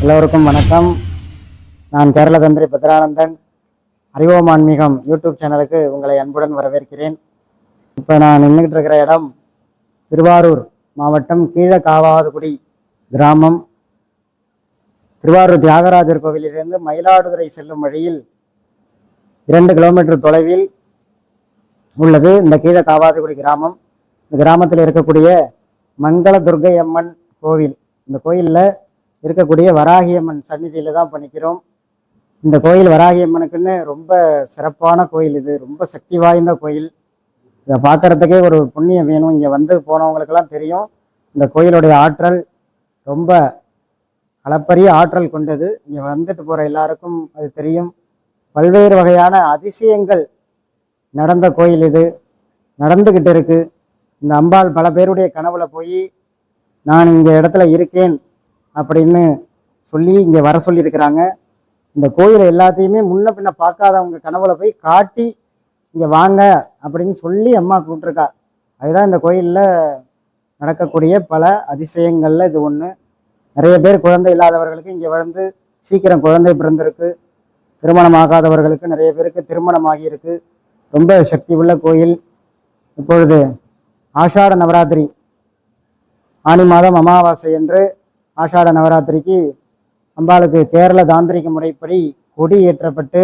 எல்லோருக்கும் வணக்கம். நான் கேரள தந்திரி பத்ரானந்தன். அறிவோம் ஆன்மீகம் யூடியூப் சேனலுக்கு உங்களை அன்புடன் வரவேற்கிறேன். இப்போ நான் நின்றுக்கிட்டு இருக்கிற இடம் திருவாரூர் மாவட்டம் கீழே காவாதுகுடி கிராமம். திருவாரூர் தியாகராஜர் கோவிலிலிருந்து மயிலாடுதுறை செல்லும் வழியில் இரண்டு கிலோமீட்டர் தொலைவில் உள்ளது இந்த கீழே காவாதுகுடி கிராமம். இந்த கிராமத்தில் இருக்கக்கூடிய மங்கள துர்க்கை அம்மன் கோவில். இந்த கோயிலில் இருக்கக்கூடிய வராகியம்மன் சந்நிதியில தான் பண்ணிக்கிறோம். இந்த கோயில் வராகியம்மனுக்குன்னு ரொம்ப சிறப்பான கோயில் இது. ரொம்ப சக்தி வாய்ந்த கோயில். இதை பார்க்கறதுக்கே ஒரு புண்ணியம் வேணும். இங்கே வந்து போனவங்களுக்கெல்லாம் தெரியும். இந்த கோயிலுடைய ஆற்றல் ரொம்ப அளப்பரிய ஆற்றல் கொண்டது. இங்கே வந்துட்டு போகிற எல்லாருக்கும் அது தெரியும். பல்வேறு வகையான அதிசயங்கள் நடந்த கோயில் இது. நடந்துக்கிட்டு இருக்குது இந்த அம்பாள் பல பேருடைய கனவுல போய் நான் இந்த இடத்துல இருக்கேன். அப்படின்னு சொல்லி இங்கே வர சொல்லியிருக்கிறாங்க. இந்த கோயில் எல்லாத்தையுமே முன்ன பின்ன பார்க்காதவங்க கனவுல போய் காட்டி இங்கே வாங்க அப்படின்னு சொல்லி அம்மா கூப்பிட்ருக்கா அதுதான் இந்த கோயிலில் நடக்கக்கூடிய பல அதிசயங்களில் இது ஒன்று நிறைய பேர் குழந்தை இல்லாதவர்களுக்கு இங்கே வந்து சீக்கிரம் குழந்தை பிறந்திருக்கு. திருமணம் ஆகாதவர்களுக்கு நிறைய பேருக்கு திருமணம் ஆகியிருக்கு ரொம்ப சக்தி உள்ள கோயில். இப்பொழுது ஆஷாட நவராத்திரி. ஆனி மாதம் அமாவாசை என்று ஆஷாட நவராத்திரிக்கு அம்பாளுக்கு கேரள தாந்திரிக முறைப்படி கொடி ஏற்றப்பட்டு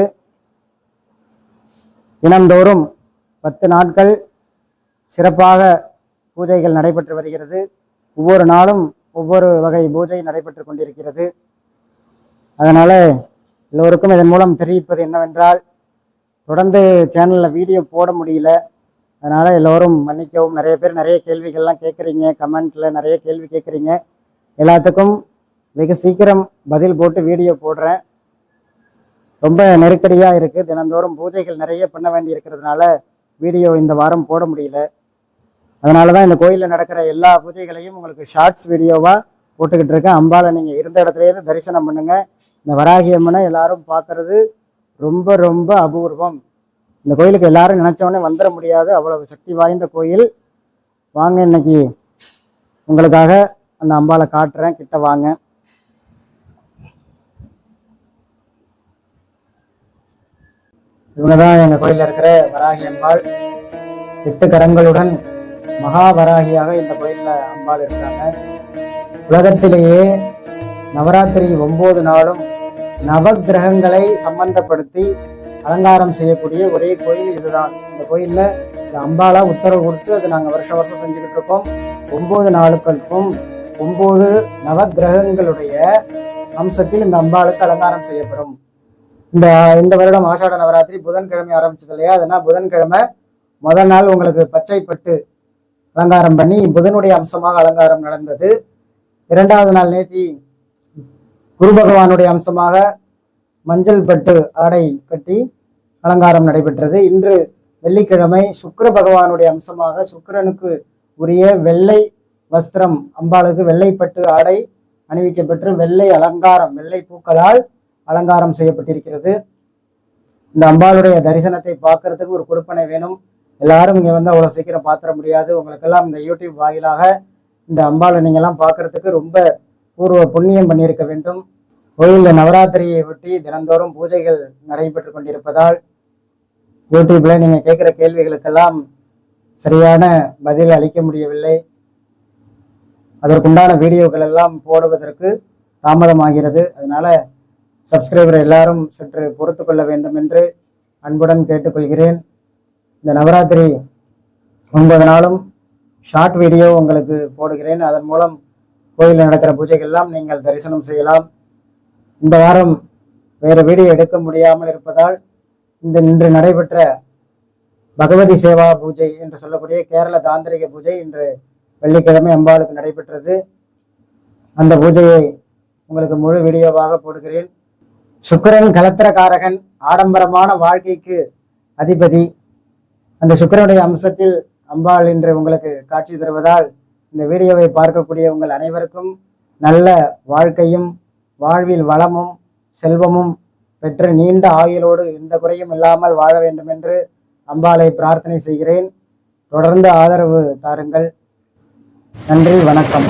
தினந்தோறும் பத்து நாட்கள் சிறப்பாக பூஜைகள் நடைபெற்று வருகிறது. ஒவ்வொரு நாளும் ஒவ்வொரு வகை பூஜை நடைபெற்று கொண்டிருக்கிறது. அதனால் எல்லோருக்கும் இதன் மூலம் தெரிவிப்பது என்னவென்றால் தொடர்ந்து சேனலில் வீடியோ போட முடியல. அதனால் எல்லோரும் மன்னிக்கவும். நிறைய பேர் நிறைய கேள்விகள்லாம் கேட்குறீங்க. கமெண்ட்டில் நிறைய கேள்வி கேட்குறீங்க. எல்லாத்துக்கும் மிக சீக்கிரம் பதில் போட்டு வீடியோ போடுறேன். ரொம்ப நெருக்கடியாக இருக்குது தினந்தோறும் பூஜைகள் நிறைய பண்ண வேண்டி இருக்கிறதுனால வீடியோ இந்த வாரம் போட முடியல. அதனால தான் இந்த கோயிலில் நடக்கிற எல்லா பூஜைகளையும் உங்களுக்கு ஷார்ட்ஸ் வீடியோவாக போட்டுக்கிட்டு இருக்கேன். அம்பாலை நீங்கள் இருந்த இடத்துலேருந்து தரிசனம் பண்ணுங்கள் இந்த வராகி அம்மனை எல்லாரும் பார்க்கறது ரொம்ப ரொம்ப அபூர்வம். இந்த கோயிலுக்கு எல்லாரும் நினைச்சவொடனே வந்துட முடியாது. அவ்வளவு சக்தி வாய்ந்த கோயில். வாங்க இன்னைக்கு உங்களுக்காக அந்த அம்பாவை காட்டுறேன் கிட்ட வாங்க. இவங்க தான் எங்கள் கோயிலில் இருக்கிற வராகி அம்பாள். எட்டு கரங்களுடன் மகாவராகியாக இந்த கோயிலில் அம்பாள் இருக்காங்க உலகத்திலேயே நவராத்திரி ஒன்பது நாளும் நவகிரகங்களை சம்பந்தப்படுத்தி அலங்காரம் செய்யக்கூடிய ஒரே கோயில் இதுதான். இந்த கோயிலில் இந்த அம்பாலா உத்தரவு கொடுத்து அதை நாங்கள் வருஷம் வருஷம் செஞ்சுக்கிட்டு இருக்கோம். ஒன்பது நாளுக்களுக்கும் ஒன்பது நவக்கிரகங்களுடைய அம்சத்தில் இந்த அம்பாளுக்கு அலங்காரம் செய்யப்படும். இந்த இந்த வருடம் ஆஷாட நவராத்திரி புதன்கிழமை ஆரம்பிச்சது இல்லையா? அதனால் புதன்கிழமை முதல் நாள் உங்களுக்கு பச்சை பட்டு அலங்காரம் பண்ணி புதனுடைய அம்சமாக அலங்காரம் நடந்தது. இரண்டாவது நாள் நேத்தி குரு பகவானுடைய அம்சமாக மஞ்சள் பட்டு ஆடை கட்டி அலங்காரம் நடைபெற்றது. இன்று வெள்ளிக்கிழமை சுக்கர பகவானுடைய அம்சமாக சுக்கிரனுக்கு உரிய வெள்ளை வஸ்திரம் அம்பாளுக்கு வெள்ளைப்பட்டு ஆடை அணிவிக்கப்பெற்று வெள்ளை அலங்காரம் வெள்ளை பூக்களால் அலங்காரம் செய்யப்பட்டிருக்கிறது. இந்த அம்பாளுடைய தரிசனத்தை பார்க்கறதுக்கு ஒரு கொடுப்பனை வேணும். எல்லாரும் இங்கே வந்து அவ்வளோ சீக்கிரம் பார்த்துட முடியாது. உங்களுக்கெல்லாம் இந்த யூடியூப் வாயிலாக இந்த அம்பாளை நீங்கள்லாம் பார்க்கறதுக்கு ரொம்ப பூர்வ புண்ணியம் பண்ணியிருக்க வேண்டும். கோயிலில் நவராத்திரியை ஒட்டி தினந்தோறும் பூஜைகள் நடைபெற்று கொண்டிருப்பதால் யூடியூப்பில் நீங்கள் கேட்குற கேள்விகளுக்கெல்லாம் சரியான பதில் அளிக்க முடியவில்லை. அதற்குண்டான வீடியோக்கள் எல்லாம் போடுவதற்கு தாமதமாகிறது. அதனால் சப்ஸ்கிரைபர் எல்லாரும் சற்று பொறுத்து கொள்ள வேண்டும் என்று அன்புடன் கேட்டுக்கொள்கிறேன். இந்த நவராத்திரி ஒன்பது நாளும் ஷார்ட் வீடியோ உங்களுக்கு போடுகிறேன். அதன் மூலம் கோயிலில் நடக்கிற பூஜைகள்லாம் நீங்கள் தரிசனம் செய்யலாம். இந்த வாரம் வேறு வீடியோ எடுக்க முடியாமல் இருப்பதால் இந்த இன்று நடைபெற்ற பகவதி சேவா பூஜை என்று சொல்லக்கூடிய கேரள தாந்திரிக பூஜை இன்று வெள்ளிக்கிழமை அம்பாளுக்கு நடைபெற்றது. அந்த பூஜையை உங்களுக்கு முழு வீடியோவாக போடுகிறேன். சுக்கிரன் கலத்திரக்காரகன் ஆடம்பரமான வாழ்க்கைக்கு அதிபதி. அந்த சுக்கிரனுடைய அம்சத்தில் அம்பாள் இன்று உங்களுக்கு காட்சி தருவதால் இந்த வீடியோவை பார்க்கக்கூடிய உங்கள் அனைவருக்கும் நல்ல வாழ்க்கையும் வாழ்வில் வளமும் செல்வமும் பெற்று நீண்ட ஆயுளோடு எந்த குறையும் இல்லாமல் வாழ வேண்டும் என்று அம்பாளை பிரார்த்தனை செய்கிறேன். தொடர்ந்து ஆதரவு தாருங்கள். நன்றி வணக்கம்.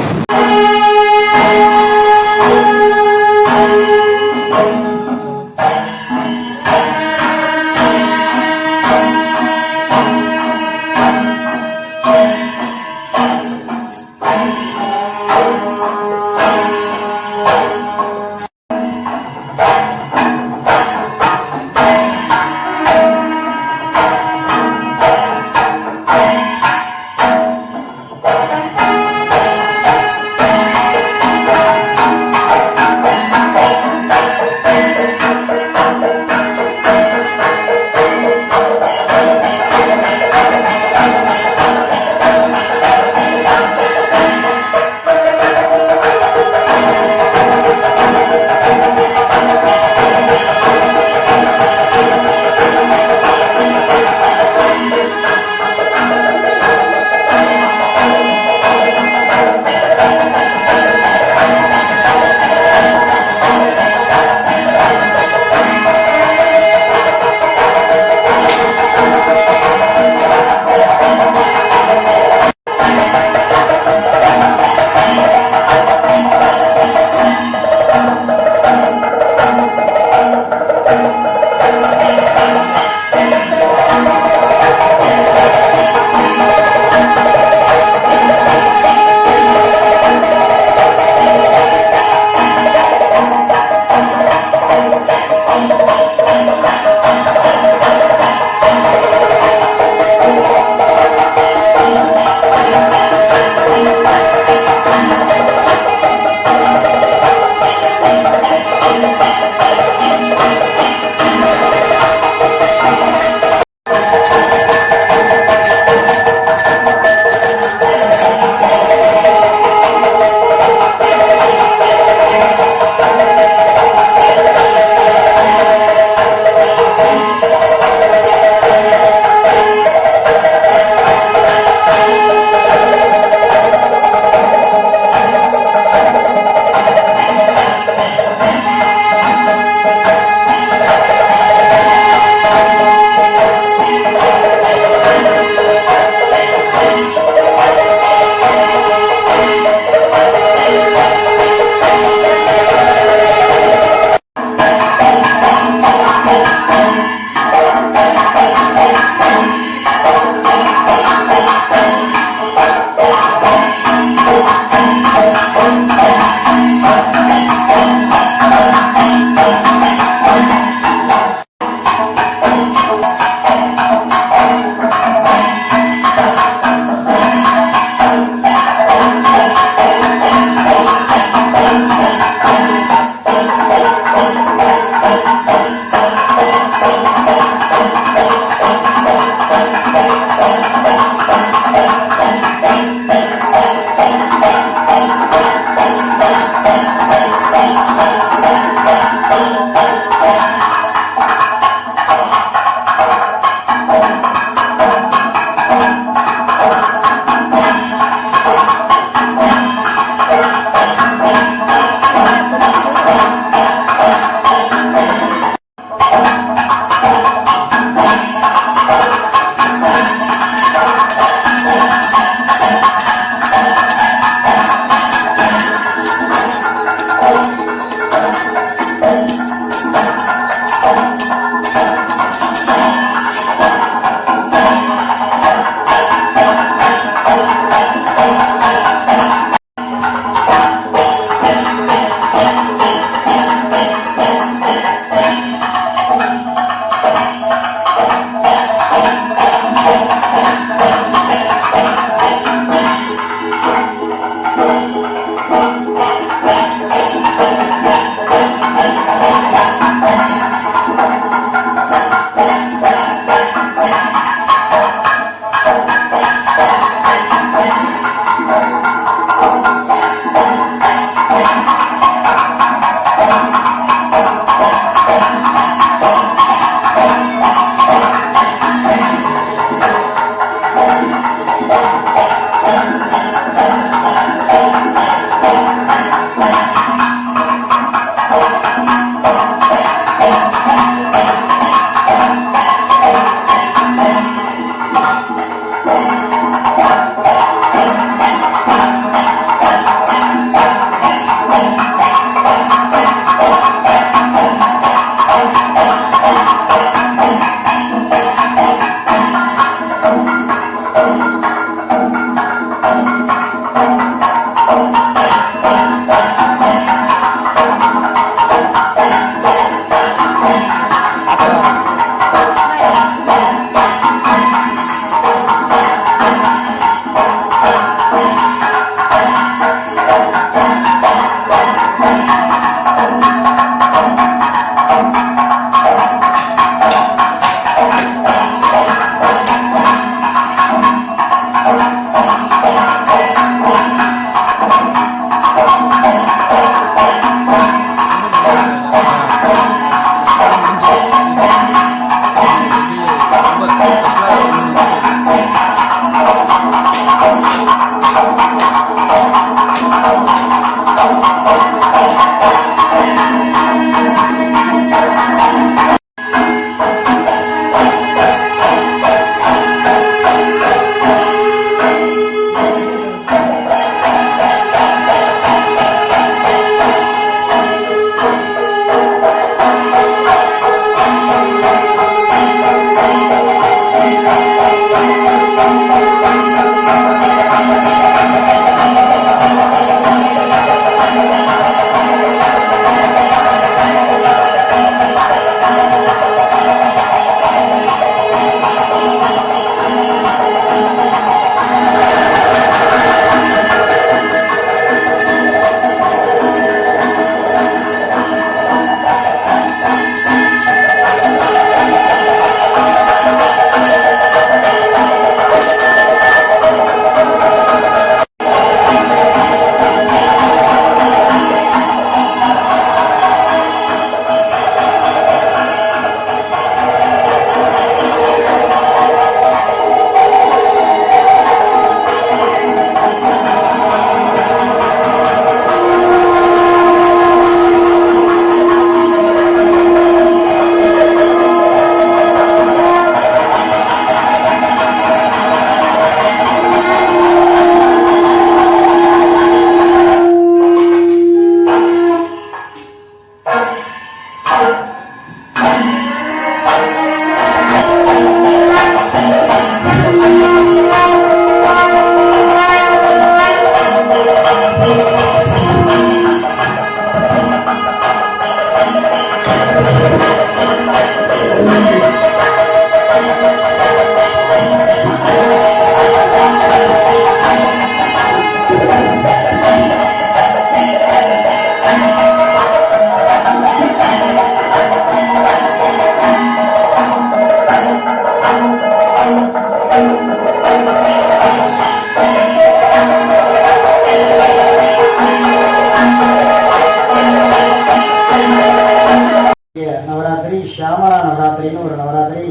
ஷியாமலா நவராத்திரின்னு ஒரு நவராத்திரி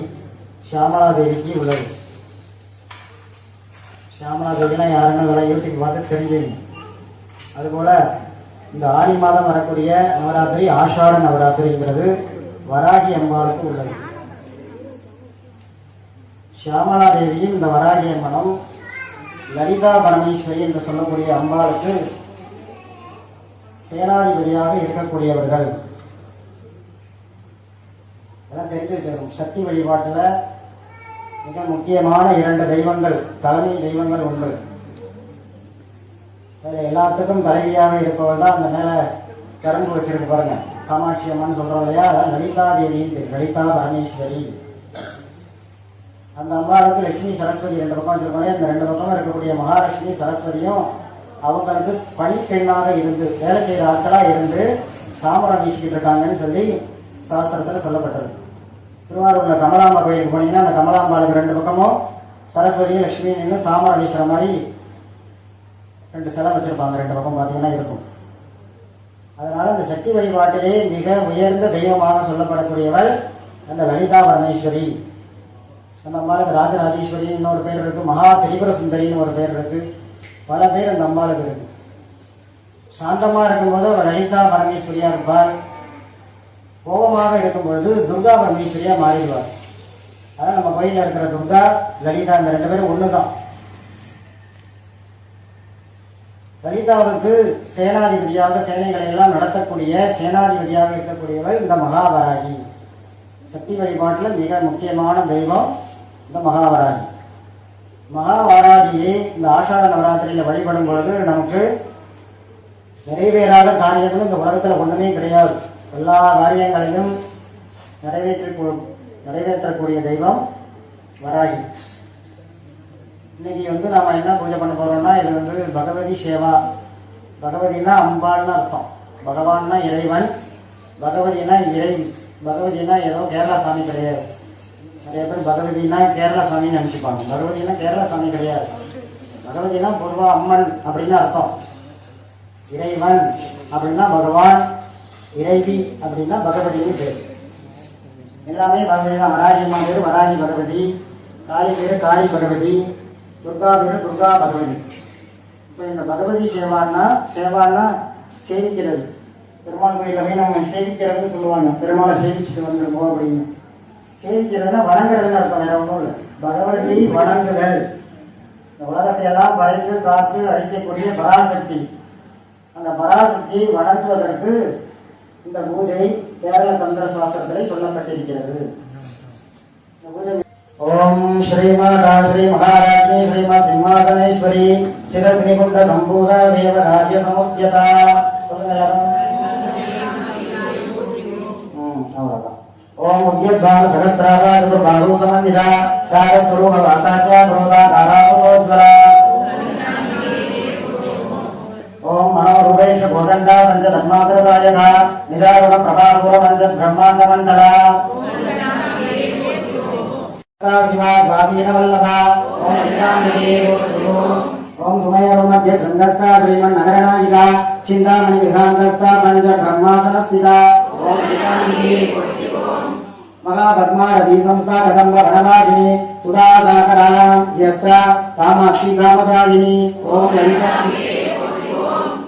ஷியாமலா தேவிக்கு உள்ளது ஷியாமலா தேவினா யாருன்னு அதெல்லாம் யூடியூப் பார்த்து தெரிஞ்சுங்க. அதுபோல் இந்த ஆடி மாதம் வரக்கூடிய நவராத்திரி ஆஷாட நவராத்திரிங்கிறது வராகி அம்பாளுக்கு உள்ளது. ஷியாமலா தேவியும் இந்த வராகி அம்மனும் லலிதா பரமேஸ்வரி என்று சொல்லக்கூடிய அம்பாளுக்கு சேனாதிபதியாக இருக்கக்கூடியவர்கள். இதெல்லாம் தெரிஞ்சு வச்சிருக்கோம். சக்தி வழிபாட்டில் மிக முக்கியமான இரண்டு தெய்வங்கள் தலைமை தெய்வங்கள் உண்டு அதில் எல்லாத்துக்கும் தலைவியாக இருப்பவள் தான் அந்த மேலே திறந்து வச்சிருக்கு பாருங்க. காமாட்சி அம்மன் சொல்கிறோம் இல்லையா? அதான் லலிதா தேவியின் பேர் லலிதா பரமேஸ்வரி. அந்த அம்மாவுக்கு லட்சுமி சரஸ்வதி ரெண்டு பக்கம் வச்சிருக்கோம் அந்த ரெண்டு பக்கம் இருக்கக்கூடிய மகாலட்சுமி சரஸ்வதியும் அவங்களுக்கு பணிப்பெண்ணாக இருந்து வேலை செய்கிற ஆட்களாக இருந்து சாமரம் வீசிக்கிட்டு இருக்காங்கன்னு சொல்லி சாஸ்திரத்தில் சொல்லப்பட்டது. திருவாரூர்ல கமலாம்பா கோயிலுக்கு போனீங்கன்னா அந்த கமலாம்பாளுக்கு ரெண்டு பக்கமும் சரஸ்வதியும் லட்சுமியும் நின்று மாதிரி ரெண்டு சிலை வச்சிருப்பாங்க. ரெண்டு பக்கம் பார்த்தீங்கன்னா இருக்கும். அதனால இந்த சக்தி வழிபாட்டிலே மிக உயர்ந்த தெய்வமாக சொல்லப்படக்கூடியவள் அந்த லலிதா பரமேஸ்வரி. அந்த அம்மாளுக்கு ராஜராஜேஸ்வரி இன்னொரு பேர் இருக்கு. மகா திரிபுர சுந்தரின்னு ஒரு பேர் இருக்கு. பல பேர் அந்த அம்மாளுக்கு இருக்கு. சாந்தமா இருக்கும்போது அவர் லலிதா பரமேஸ்வரியா இருப்பாள். கோபமாக இருக்கும் பொழுது துர்கா பரமேஸ்வரியா மாறிடுவார். அதான் நம்ம கோயிலில் இருக்கிற துர்கா லலிதா இந்த ரெண்டு பேரும் ஒன்று தான் லலிதாவுக்கு சேனாதிபதியாக சேனைகளை எல்லாம் நடத்தக்கூடிய சேனாதிபதியாக இருக்கக்கூடியவர் இந்த மகாவராகி. சக்தி வழிபாட்டில் மிக முக்கியமான தெய்வம் இந்த மகாவராகி. மகாவாராகியை இந்த ஆஷாட நவராத்திரியில் வழிபடும் பொழுது நமக்கு நிறைவேறாத காரியங்கள் இந்த உலகத்தில் ஒன்றுமே கிடையாது. எல்லா காரியங்களையும் நிறைவேற்றி நிறைவேற்றக்கூடிய தெய்வம் வராகி. இன்னைக்கு வந்து நாம என்ன பூஜை பண்ண போறோம்னா இது வந்து பகவதி சேவா. பகவதினா அம்பான்னு அர்த்தம். பகவான்னா இறைவன் பகவதினா இறை பகவதினா ஏதோ கேரளா சாமி கிடையாது. நிறைய பேர் பகவதினா கேரளா சாமின்னு நினச்சிப்பாங்க. பகவதினா கேரளா சாமி கிடையாது. பகவதினா பொதுவா அம்மன் அப்படின்னு அர்த்தம். இறைவன் அப்படின்னா பகவான் இறைவி அப்படின்னா பகவதினு பேர். எல்லாமே பகவதி தான். பேர் வராஜி பகவதி. காளி பேர் காளி பகவதி. துர்கா பேர் துர்கா பகவதி. இப்போ இந்த பகவதி சேவான்னா சேவான்னா சேவிக்கிறது. பெருமாள் கோயிலில் போய் நம்ம சேவிக்கிறதுன்னு சொல்லுவாங்க. பெருமாளை சேவிச்சுட்டு வந்துருப்போம் அப்படின்னு. சேவிக்கிறதுனா வணங்குறதுன்னு அர்த்தம் வேற ஒன்றும் இல்லை. பகவதி வணங்குதல். இந்த உலகத்தை எல்லாம் படைத்து காத்து அழிக்கக்கூடிய பராசக்தி. அந்த பராசக்தியை வணங்குவதற்கு இந்த பூஜை கேரள தந்திர சாஸ்திரத்தில் சொல்லப்பட்டிருக்கிறது. ஓம் ஸ்ரீமாதா ஸ்ரீ மகாராஜி ஸ்ரீமத் சிம்மாசனேஸ்வரி சிரக்னிகுண்ட சம்பூக தேவராஜ்ய சமுத்தியதா சொல்லுங்க ஓம் உத்யத்பால சகஸ்ராவாத பாகு சமந்திதா காரஸ்வரூப வாசாக்கியா புரோதா காராமோஜ்வலா కోదండా పంచ నిజారుణ ప్రభావో పంచ బ్రహ్మాండ మండల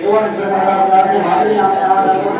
யுவன் திருமணம் மாதிரி ஆணையாளர்கள்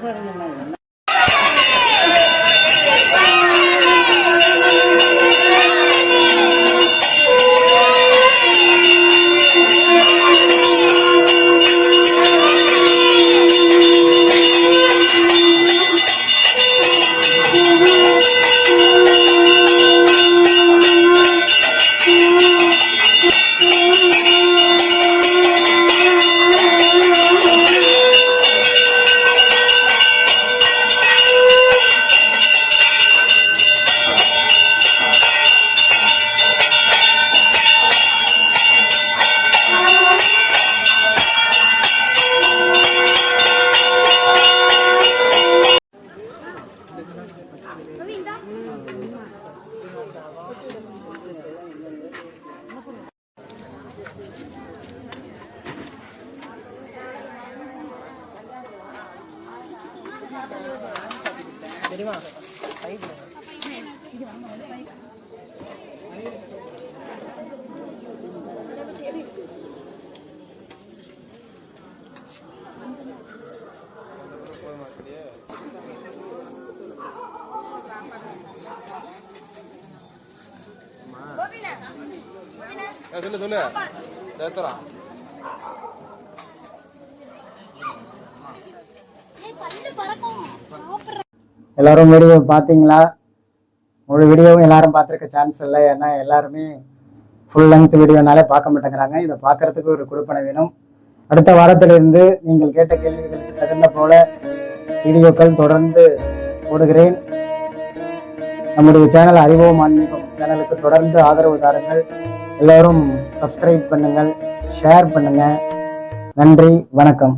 acuerdo. சொல்லு சொல்லு சேர்த்துறா எல்லாரும் வீடியோ பார்த்தீங்களா? முழு வீடியோவும் எல்லாரும் பார்த்துருக்க சான்ஸ் இல்லை. ஏன்னா எல்லாருமே ஃபுல் லென்த் வீடியோனாலே பார்க்க மாட்டேங்கிறாங்க. இதை பார்க்கறதுக்கு ஒரு கொடுப்பனை வேணும். அடுத்த வாரத்திலிருந்து நீங்கள் கேட்ட கேள்விகளுக்கு தகுந்த போல வீடியோக்கள் தொடர்ந்து போடுகிறேன். நம்முடைய சேனல் அறிவோம் ஆன்மீகம் சேனலுக்கு தொடர்ந்து ஆதரவு தாருங்கள். எல்லோரும் சப்ஸ்கிரைப் பண்ணுங்கள் ஷேர் பண்ணுங்கள். நன்றி வணக்கம்.